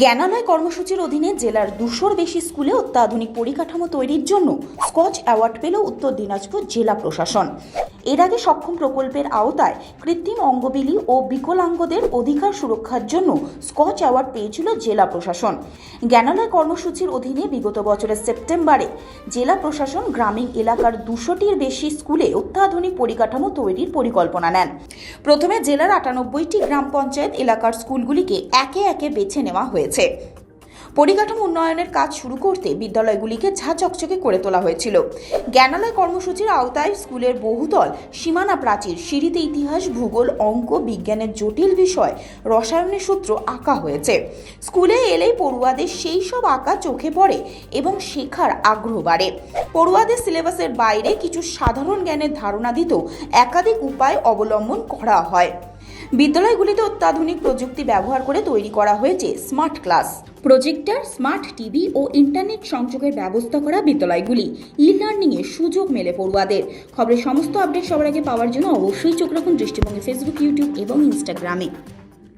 জ্ঞানালয় কর্মসূচির অধীনে জেলার দুশোর বেশি স্কুলে অত্যাধুনিক পরিকাঠামো তৈরির জন্য স্কচ অ্যাওয়ার্ড পেল উত্তর দিনাজপুর জেলা প্রশাসন। এর আগে সক্ষম প্রকল্পের আওতায় কৃত্রিম অঙ্গবিলি ও বিকলাঙ্গদের অধিকার সুরক্ষার জন্য স্কচ অ্যাওয়ার্ড পেয়েছিল জেলা প্রশাসন। জ্ঞানালয় কর্মসূচির অধীনে বিগত বছরের সেপ্টেম্বরে জেলা প্রশাসন গ্রামীণ এলাকার দুশোটির বেশি স্কুলে অত্যাধুনিক পরিকাঠামো তৈরির পরিকল্পনা নেন। প্রথমে জেলার আটানব্বইটি গ্রাম পঞ্চায়েত এলাকার স্কুলগুলিকে একে একে বেছে নেওয়া হয়েছে। পরিকাঠামো উন্নয়নের কাজ শুরু করতে বিদ্যালয়গুলিকে ঝা চকচকে করে তোলা হয়েছিল। জ্ঞানালয় কর্মসূচির আওতায় স্কুলের বহুতল সীমানা প্রাচীর, সিঁড়িতে ইতিহাস, ভূগোল, অঙ্ক, বিজ্ঞানের জটিল বিষয়, রসায়নের সূত্র আঁকা হয়েছে। স্কুলে এলেই পড়ুয়াদের সেই সব আঁকা চোখে পড়ে এবং শেখার আগ্রহ বাড়ে। পড়ুয়াদের সিলেবাসের বাইরে কিছু সাধারণ জ্ঞানের ধারণা দিতেও একাধিক উপায় অবলম্বন করা হয়। বিদ্যালয়গুলিতে অত্যাধুনিক প্রযুক্তি ব্যবহার করে তৈরি করা হয়েছে smart class. Projector, smart TV ও ইন্টারনেট সংযোগের ব্যবস্থা করা বিদ্যালয়গুলি ই লার্নিংয়ের সুযোগ মেলে পড়ুয়াদের। খবরের সমস্ত আপডেট সবার আগে পাওয়ার জন্য অবশ্যই চোখ রাখুন দৃষ্টিভঙ্গি ফেসবুক ইউটিউব এবং ইনস্টাগ্রামে